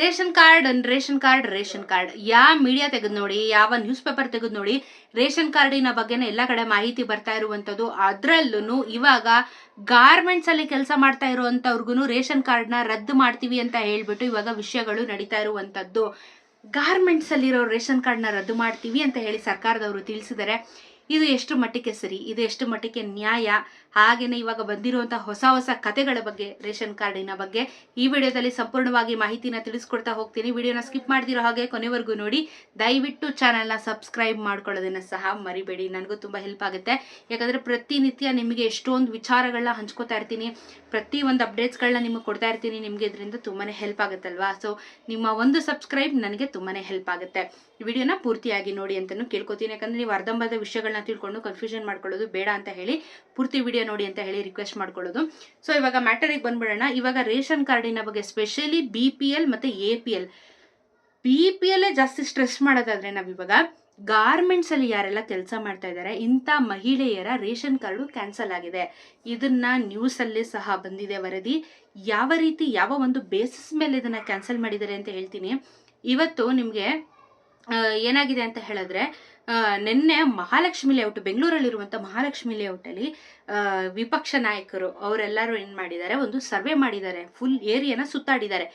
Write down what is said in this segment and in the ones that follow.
Ration card ration card ration card. ಯಾವ media ತೆಗೆದು ನೋಡಿ, ಯಾವ ನ್ಯೂಸ್ ಪೇಪರ್ ತೆಗೆದು ನೋಡಿ, ರೇಷನ್ ಕಾರ್ಡಿನ ಬಗ್ಗೆನೇ ಎಲ್ಲ ಕಡೆ ಮಾಹಿತಿ ಬರ್ತಾ ಇರುವಂಥದ್ದು. ಅದರಲ್ಲೂ ಇವಾಗ ಗಾರ್ಮೆಂಟ್ಸ್ ಅಲ್ಲಿ ಕೆಲಸ ಮಾಡ್ತಾ ಇರುವಂಥವ್ರಿಗೂ ರೇಷನ್ ಕಾರ್ಡ್ನ ರದ್ದು ಮಾಡ್ತೀವಿ ಅಂತ ಹೇಳ್ಬಿಟ್ಟು ಇವಾಗ ವಿಷಯಗಳು ನಡೀತಾ ಇರುವಂಥದ್ದು. ಗಾರ್ಮೆಂಟ್ಸ್ ಅಲ್ಲಿರೋ ರೇಷನ್ ಕಾರ್ಡ್ನ ರದ್ದು ಮಾಡ್ತೀವಿ ಅಂತ ಹೇಳಿ ಸರ್ಕಾರದವರು ತಿಳಿಸಿದರೆ, ಇದು ಎಷ್ಟು ಮಟ್ಟಿಗೆ ಸರಿ, ಇದು ಎಷ್ಟು ಮಟ್ಟಿಗೆ ನ್ಯಾಯ ಹಾಗೇನೆ ಇವಾಗ ಬಂದಿರುವಂಥ ಹೊಸ ಹೊಸ ಕತೆಗಳ ಬಗ್ಗೆ, ರೇಷನ್ ಕಾರ್ಡಿನ ಬಗ್ಗೆ ಈ ವಿಡಿಯೋದಲ್ಲಿ ಸಂಪೂರ್ಣವಾಗಿ ಮಾಹಿತಿನ ತಿಳಿಸ್ಕೊಡ್ತಾ ಹೋಗ್ತೀನಿ. ವಿಡಿಯೋನ ಸ್ಕಿಪ್ ಮಾಡ್ದಿರೋ ಹಾಗೆ ಕೊನೆವರೆಗೂ ನೋಡಿ. ದಯವಿಟ್ಟು ಚಾನಲ್ನ ಸಬ್ಸ್ಕ್ರೈಬ್ ಮಾಡ್ಕೊಳ್ಳೋದನ್ನ ಸಹ ಮರಿಬೇಡಿ. ನನಗೂ ತುಂಬ ಹೆಲ್ಪ್ ಆಗುತ್ತೆ. ಯಾಕಂದರೆ ಪ್ರತಿನಿತ್ಯ ನಿಮಗೆ ಎಷ್ಟೊಂದು ವಿಚಾರಗಳನ್ನ ಹಂಚ್ಕೋತಾ ಇರ್ತೀನಿ. ಪ್ರತಿ ಒಂದು ಅಪ್ಡೇಟ್ಸ್ಗಳನ್ನ ನಿಮಗೆ ಕೊಡ್ತಾ ಇರ್ತೀನಿ. ನಿಮಗೆ ಇದರಿಂದ ತುಂಬಾ ಹೆಲ್ಪ್ ಆಗುತ್ತಲ್ವಾ? ಸೊ ನಿಮ್ಮ ಒಂದು ಸಬ್ಸ್ಕ್ರೈಬ್ ನನಗೆ ತುಂಬಾ ಹೆಲ್ಪ್ ಆಗುತ್ತೆ. ವಿಡಿಯೋನ ಪೂರ್ತಿಯಾಗಿ ನೋಡಿ ಅಂತಲೂ ಕೇಳ್ಕೊತೀನಿ. ಯಾಕಂದರೆ ನೀವು ಅರ್ಧಂಬರ್ಧ ವಿಷಯಗಳನ್ನ ತಿಳ್ಕೊಂಡು ಕನ್ಫ್ಯೂಷನ್ ಮಾಡ್ಕೊಳ್ಳೋದು ಬೇಡ ಅಂತ ಹೇಳಿ ಪೂರ್ತಿ ವಿಡಿಯೋ ನೋಡಿ ಅಂತ ಹೇಳಿ ರಿಕ್ವೆಸ್ಟ್ ಮಾಡ್ಕೊಳ್ಳೋದು. ಸೊ ಇವಾಗ ಮ್ಯಾಟರಿಗೆ ಬಂದ್ಬಿಡೋಣ. ಇವಾಗ ರೇಷನ್ ಕಾರ್ಡಿನ ಬಗ್ಗೆ ಸ್ಪೆಷಲಿ ಬಿ ಪಿ ಎಲ್ ಮತ್ತು A P L B P ಎಲ್ಲೇ ಜಾಸ್ತಿ ಸ್ಟ್ರೆಸ್ ಮಾಡೋದಾದ್ರೆ ನಾವಿವಾಗ ಗಾರ್ಮೆಂಟ್ಸ್ ಅಲ್ಲಿ ಯಾರೆಲ್ಲ ಕೆಲಸ ಮಾಡ್ತಾ ಇದ್ದಾರೆ, ಇಂಥ ಮಹಿಳೆಯರ ರೇಷನ್ ಕಾರ್ಡು ಕ್ಯಾನ್ಸಲ್ ಆಗಿದೆ. ಇದನ್ನ ನ್ಯೂಸ್ ಅಲ್ಲಿ ಸಹ ಬಂದಿದೆ ವರದಿ. ಯಾವ ರೀತಿ, ಯಾವ ಒಂದು ಬೇಸಿಸ್ ಮೇಲೆ ಇದನ್ನ ಕ್ಯಾನ್ಸಲ್ ಮಾಡಿದ್ದಾರೆ ಅಂತ ಹೇಳ್ತೀನಿ. ಇವತ್ತು ನಿಮಗೆ ಏನಾಗಿದೆ ಅಂತ ಹೇಳಿದ್ರೆ ನಿನ್ನೆ ಮಹಾಲಕ್ಷ್ಮಿ ಲೇಔಟ್ ಬೆಂಗಳೂರಲ್ಲಿರುವಂಥ ಮಹಾಲಕ್ಷ್ಮಿ ಲೇಔಟಲ್ಲಿ ವಿಪಕ್ಷ ನಾಯಕರು ಅವರೆಲ್ಲರೂ ಏನು ಮಾಡಿದ್ದಾರೆ, ಒಂದು ಸರ್ವೆ ಮಾಡಿದ್ದಾರೆ ಫುಲ್ ಏರಿಯಾನ ಸುತ್ತಾಡಿದ್ದಾರೆ.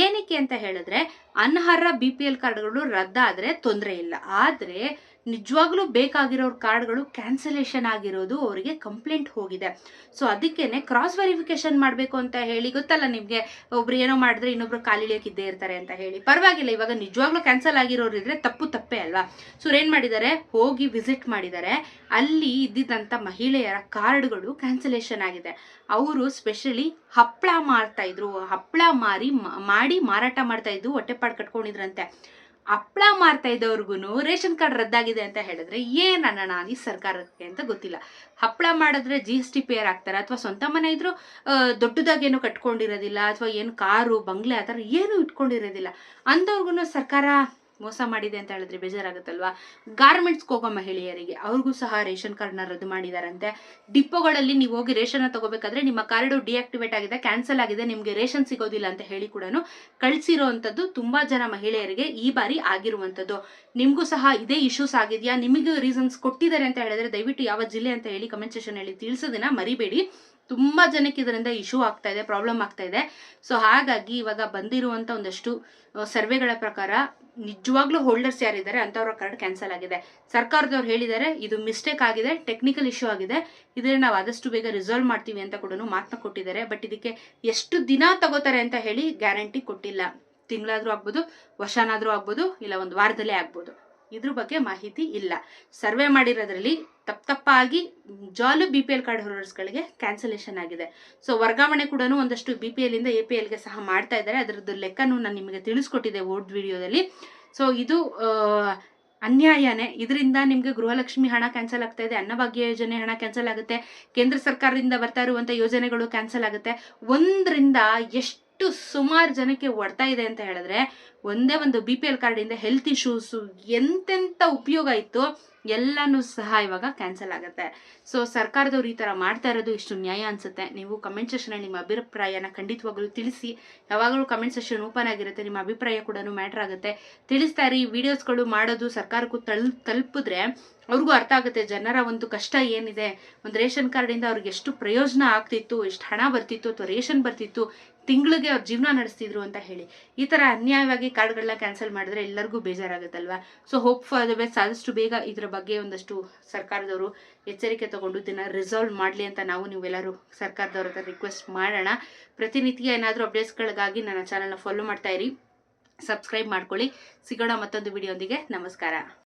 ಏನಕ್ಕೆ ಅಂತ ಹೇಳಿದ್ರೆ, ಅನರ್ಹ ಬಿ ಪಿ ಎಲ್ ಕಾರ್ಡ್ಗಳು ರದ್ದಾದರೆ ತೊಂದರೆ ಇಲ್ಲ. ಆದರೆ ನಿಜವಾಗ್ಲೂ ಬೇಕಾಗಿರೋ ಕಾರ್ಡ್ಗಳು ಕ್ಯಾನ್ಸಲೇಷನ್ ಆಗಿರೋದು ಅವರಿಗೆ ಕಂಪ್ಲೇಂಟ್ ಹೋಗಿದೆ. ಸೊ ಅದಕ್ಕೇನೆ ಕ್ರಾಸ್ ವೆರಿಫಿಕೇಶನ್ ಮಾಡಬೇಕು ಅಂತ ಹೇಳಿ ಗೊತ್ತಲ್ಲ ನಿಮಗೆ? ಒಬ್ರು ಏನೋ ಮಾಡಿದ್ರೆ ಇನ್ನೊಬ್ರು ಕಾಲಿಳಿಯಕ್ಕೆ ಇದ್ದೇ ಇರ್ತಾರೆ ಅಂತ ಹೇಳಿ. ಪರವಾಗಿಲ್ಲ, ಇವಾಗ ನಿಜವಾಗ್ಲೂ ಕ್ಯಾನ್ಸಲ್ ಆಗಿರೋರಿದ್ರೆ ತಪ್ಪು ತಪ್ಪೇ ಅಲ್ವಾ? ಸೊ ಏನು ಮಾಡಿದ್ದಾರೆ? ಹೋಗಿ ವಿಸಿಟ್ ಮಾಡಿದ್ದಾರೆ. ಅಲ್ಲಿ ಇದ್ದಿದ್ದಂಥ ಮಹಿಳೆಯರ ಕಾರ್ಡ್ಗಳು ಕ್ಯಾನ್ಸಲೇಷನ್ ಆಗಿದೆ. ಅವರು ಸ್ಪೆಷಲಿ ಹಪ್ಪಳ ಮಾರ್ತಾ ಇದ್ರು. ಹಪ್ಪಳ ಮಾರಿ ಮಾಡಿ ಮಾರಾಟ ಮಾಡ್ತಾ ಇದ್ದು ಹೊಟ್ಟೆಪಾಡು ಕಟ್ಕೊಂಡಿದ್ರಂತೆ. ಹಪ್ಪಳ ಮಾರ್ತಾ ಇದ್ದವ್ರಿಗೂ ರೇಷನ್ ಕಾರ್ಡ್ ರದ್ದಾಗಿದೆ ಅಂತ ಹೇಳಿದ್ರೆ ಏನ್ ಅನ್ನೋಣ ಈ ಸರ್ಕಾರಕ್ಕೆ ಅಂತ ಗೊತ್ತಿಲ್ಲ. ಹಪ್ಪಳ ಮಾಡಿದ್ರೆ ಜಿ ಎಸ್ ಟಿ ಪೇರ್ ಆಗ್ತಾರೆ ಅಥವಾ ಸ್ವಂತ ಮನೆ ಇದ್ರು ದೊಡ್ಡದಾಗಿ ದೊಡ್ಡದಾಗೇನು ಕಟ್ಕೊಂಡಿರೋದಿಲ್ಲ, ಅಥವಾ ಏನು ಕಾರು, ಬಂಗ್ಲೆ ಆ ಥರ ಏನು ಇಟ್ಕೊಂಡಿರೋದಿಲ್ಲ. ಅಂದವ್ರಿಗೂ ಸರ್ಕಾರ ಮೋಸ ಮಾಡಿದೆ ಅಂತ ಹೇಳಿದ್ರೆ ಬೇಜಾರಾಗುತ್ತಲ್ವಾ? ಗಾರ್ಮೆಂಟ್ಸ್ಗೆ ಹೋಗೋ ಮಹಿಳೆಯರಿಗೆ ಅವ್ರಿಗೂ ಸಹ ರೇಷನ್ ಕಾರ್ಡ್ನ ರದ್ದು ಮಾಡಿದಾರಂತೆ. ಡಿಪೋಗಳಲ್ಲಿ ನೀವು ಹೋಗಿ ರೇಷನ್ ತಗೋಬೇಕಾದ್ರೆ ನಿಮ್ಮ ಕಾರ್ಡು ಡಿಆಕ್ಟಿವೇಟ್ ಆಗಿದೆ, ಕ್ಯಾನ್ಸಲ್ ಆಗಿದೆ, ನಿಮಗೆ ರೇಷನ್ ಸಿಗೋದಿಲ್ಲ ಅಂತ ಹೇಳಿ ಕೂಡ ಕಳಿಸಿರೋವಂಥದ್ದು ತುಂಬಾ ಜನ ಮಹಿಳೆಯರಿಗೆ ಈ ಬಾರಿ ಆಗಿರುವಂಥದ್ದು. ನಿಮಗೂ ಸಹ ಇದೇ ಇಶ್ಯೂಸ್ ಆಗಿದೆಯಾ? ನಿಮಗೂ ರೀಸನ್ಸ್ ಕೊಟ್ಟಿದ್ದಾರೆ ಅಂತ ಹೇಳಿದ್ರೆ ದಯವಿಟ್ಟು ಯಾವ ಜಿಲ್ಲೆ ಅಂತ ಹೇಳಿ ಕಮೆಂಟ್ ಸೆಷನ್ ಹೇಳಿ ತಿಳಿಸೋದನ್ನ ಮರಿಬೇಡಿ. ತುಂಬಾ ಜನಕ್ಕೆ ಇದರಿಂದ ಇಶ್ಯೂ ಆಗ್ತಾ ಇದೆ ಪ್ರಾಬ್ಲಮ್ ಆಗ್ತಾ ಇದೆ. ಸೊ ಹಾಗಾಗಿ ಇವಾಗ ಬಂದಿರುವಂತ ಒಂದಷ್ಟು ಸರ್ವೆಗಳ ಪ್ರಕಾರ ನಿಜವಾಗ್ಲೂ ಹೋಲ್ಡರ್ಸ್ ಯಾರಿದ್ದಾರೆ ಅಂತವ್ರ ಕಾರ್ಡ್ ಕ್ಯಾನ್ಸಲ್ ಆಗಿದೆ. ಸರ್ಕಾರದವ್ರು ಹೇಳಿದ್ದಾರೆ, ಇದು ಮಿಸ್ಟೇಕ್ ಆಗಿದೆ ಟೆಕ್ನಿಕಲ್ ಇಶ್ಯೂ ಆಗಿದೆ ಇದನ್ನ ನಾವು ಆದಷ್ಟು ಬೇಗ ರಿಸಾಲ್ವ್ ಮಾಡ್ತೀವಿ ಅಂತ ಕೂಡ ಮಾತನ್ನ ಕೊಟ್ಟಿದ್ದಾರೆ. ಬಟ್ ಇದಕ್ಕೆ ಎಷ್ಟು ದಿನ ತಗೋತಾರೆ ಅಂತ ಹೇಳಿ ಗ್ಯಾರಂಟಿ ಕೊಟ್ಟಿಲ್ಲ. ತಿಂಗಳಾದರೂ ಆಗ್ಬೋದು, ವರ್ಷನಾದರೂ ಆಗ್ಬೋದು, ಇಲ್ಲ ಒಂದು ವಾರದಲ್ಲೇ ಆಗ್ಬೋದು. ಇದ್ರ ಬಗ್ಗೆ ಮಾಹಿತಿ ಇಲ್ಲ. ಸರ್ವೆ ಮಾಡಿರೋದ್ರಲ್ಲಿ ತಪ್ಪು ತಪ್ಪಾಗಿ ಜಾಲು ಬಿ ಪಿ ಎಲ್ ಕಾರ್ಡ್ ಹೋಲ್ಡರ್ಸ್ಗಳಿಗೆ ಕ್ಯಾನ್ಸಲೇಷನ್ ಆಗಿದೆ. ಸೊ ವರ್ಗಾವಣೆ ಕೂಡ ಒಂದಷ್ಟು ಬಿ ಪಿ ಎಲ್ಲಿಂದ ಎ ಪಿ ಎಲ್ಗೆ ಸಹ ಮಾಡ್ತಾ ಇದ್ದಾರೆ. ಅದರದ್ದು ಲೆಕ್ಕನೂ ನಾನು ನಿಮಗೆ ತಿಳಿಸ್ಕೊಟ್ಟಿದ್ದೆ ಓಡ್ ವಿಡಿಯೋದಲ್ಲಿ. ಸೊ ಇದು ಅನ್ಯಾಯನೇ. ಇದರಿಂದ ನಿಮಗೆ ಗೃಹಲಕ್ಷ್ಮಿ ಹಣ ಕ್ಯಾನ್ಸಲ್ ಆಗ್ತಾ ಇದೆ. ಅನ್ನಭಾಗ್ಯ ಯೋಜನೆ ಹಣ ಕ್ಯಾನ್ಸಲ್ ಆಗುತ್ತೆ. ಕೇಂದ್ರ ಸರ್ಕಾರದಿಂದ ಬರ್ತಾ ಇರುವಂಥ ಯೋಜನೆಗಳು ಕ್ಯಾನ್ಸಲ್ ಆಗುತ್ತೆ. ಒಂದರಿಂದ ಎಷ್ಟು ಸುಮಾರು ಜನಕ್ಕೆ ಒಡ್ತಾ ಇದೆ ಅಂತ ಹೇಳಿದ್ರೆ, ಒಂದೇ ಒಂದು ಬಿ ಪಿ ಎಲ್ ಕಾರ್ಡಿಂದ ಹೆಲ್ತ್ ಇಶ್ಯೂಸು ಎಂತೆಂಥ ಉಪಯೋಗ ಇತ್ತು? ಎಲ್ಲನೂ ಸಹ ಇವಾಗ ಕ್ಯಾನ್ಸಲ್ ಆಗುತ್ತೆ. ಸೊ ಸರ್ಕಾರದವ್ರು ಈ ಥರ ಮಾಡ್ತಾ ಇರೋದು ಇಷ್ಟು ನ್ಯಾಯ ಅನ್ಸುತ್ತೆ. ನೀವು ಕಮೆಂಟ್ ಸೆಷನಲ್ಲಿ ನಿಮ್ಮ ಅಭಿಪ್ರಾಯನ ಖಂಡಿತವಾಗಲೂ ತಿಳಿಸಿ. ಯಾವಾಗಲೂ ಕಮೆಂಟ್ ಸೆಷನ್ ಓಪನ್ ಆಗಿರುತ್ತೆ. ನಿಮ್ಮ ಅಭಿಪ್ರಾಯ ಕೂಡ ಮ್ಯಾಟ್ರ್ ಆಗುತ್ತೆ. ತಿಳಿಸ್ತಾ ಇರಿ. ವಿಡಿಯೋಸ್ಗಳು ಮಾಡೋದು ಸರ್ಕಾರಕ್ಕೂ ತಲ್, ತಲುಪಿದ್ರೆ ಅವ್ರಿಗೂ ಅರ್ಥ ಆಗುತ್ತೆ. ಜನರ ಒಂದು ಕಷ್ಟ ಏನಿದೆ? ಒಂದು ರೇಷನ್ ಕಾರ್ಡಿಂದ ಅವ್ರಿಗೆ ಎಷ್ಟು ಪ್ರಯೋಜನ ಆಗ್ತಿತ್ತು? ಎಷ್ಟು ಹಣ ಬರ್ತಿತ್ತು? ಅಥವಾ ರೇಷನ್ ಬರ್ತಿತ್ತು? ತಿಂಗಳಿಗೆ ಅವ್ರ ಜೀವನ ನಡೆಸ್ತಿದ್ರು ಅಂತ ಹೇಳಿ. ಈ ಥರ ಅನ್ಯಾಯವಾಗಿ ಕಾರ್ಡ್ಗಳನ್ನ ಕ್ಯಾನ್ಸಲ್ ಮಾಡಿದ್ರೆ ಎಲ್ಲರಿಗೂ ಬೇಜಾರಾಗುತ್ತಲ್ವ? So hope for the best ಆದಷ್ಟು ಬೇಗ ಇದರ ಬಗ್ಗೆ ಒಂದಷ್ಟು ಸರ್ಕಾರದವರು ಎಚ್ಚರಿಕೆ ತಗೊಂಡು ಇದನ್ನ ರಿಸಾಲ್ವ್ ಮಾಡಲಿ ಅಂತ ನಾವು ನೀವೆಲ್ಲರೂ ಸರ್ಕಾರದವ್ರ ಹತ್ರ ರಿಕ್ವೆಸ್ಟ್ ಮಾಡೋಣ. ಪ್ರತಿನಿತ್ಯ ಏನಾದರೂ ಅಪ್ಡೇಟ್ಸ್ಗಳಿಗಾಗಿ ನನ್ನ ಚಾನಲ್ನ ಫಾಲೋ ಮಾಡ್ತಾ ಇರಿ. ಸಬ್ಸ್ಕ್ರೈಬ್ ಮಾಡ್ಕೊಳ್ಳಿ. ಸಿಗೋಣ ಮತ್ತೊಂದು ವಿಡಿಯೋಂದಿಗೆ ನಮಸ್ಕಾರ.